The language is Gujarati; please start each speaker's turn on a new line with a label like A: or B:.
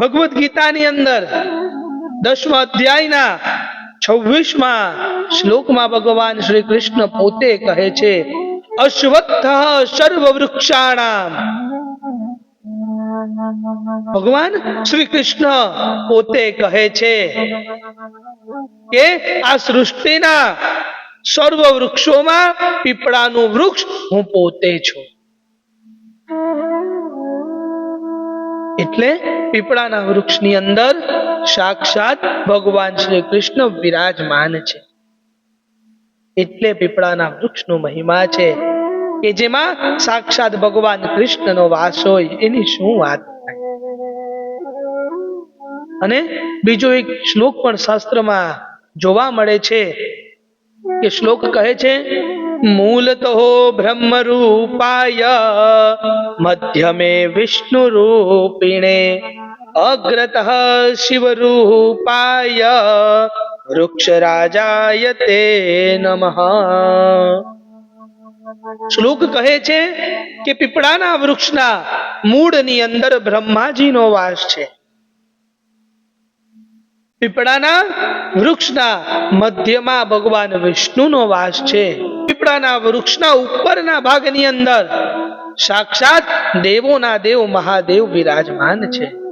A: ભગવદ્ ગીતાની અંદર દસમા અધ્યાયના છવ્વીસમાં શ્લોકમાં ભગવાન શ્રી કૃષ્ણ પોતે કહે છે, અશ્વત્થ સર્વ વૃક્ષાણામ ભગવાન શ્રી કૃષ્ણ પોતે કહે છે કે આ સૃષ્ટિના સર્વ વૃક્ષોમાં પીપળાનું વૃક્ષ હું પોતે છું. એટલે પીપળાના વૃક્ષની અંદર સાક્ષાત ભગવાન શ્રી કૃષ્ણ વિરાજમાન છે. એટલે પીપળાના વૃક્ષનો મહિમા છે કે જેમાં સાક્ષાત ભગવાન કૃષ્ણનો વાસ હોય એની શું વાત અને બીજો એક શ્લોક પણ શાસ્ત્રમાં જોવા મળે છે કે શ્લોક કહે છે મૂલતો બ્રહ્મ રૂપાય મધ્યમે વિષ્ણુ રૂપિણે અગ્રત શિવ રૂપાય વૃક્ષરાજાય તે નમઃ શ્લોક કહે છે કે પીપળાના વૃક્ષના મૂળની અંદર બ્રહ્માજીનો વાસ છે પીપળાના વૃક્ષના મધ્યમાં ભગવાન વિષ્ણુનો વાસ છે. પીપળાના વૃક્ષના ઉપરના ભાગની અંદર સાક્ષાત દેવોના દેવ મહાદેવ બિરાજમાન છે.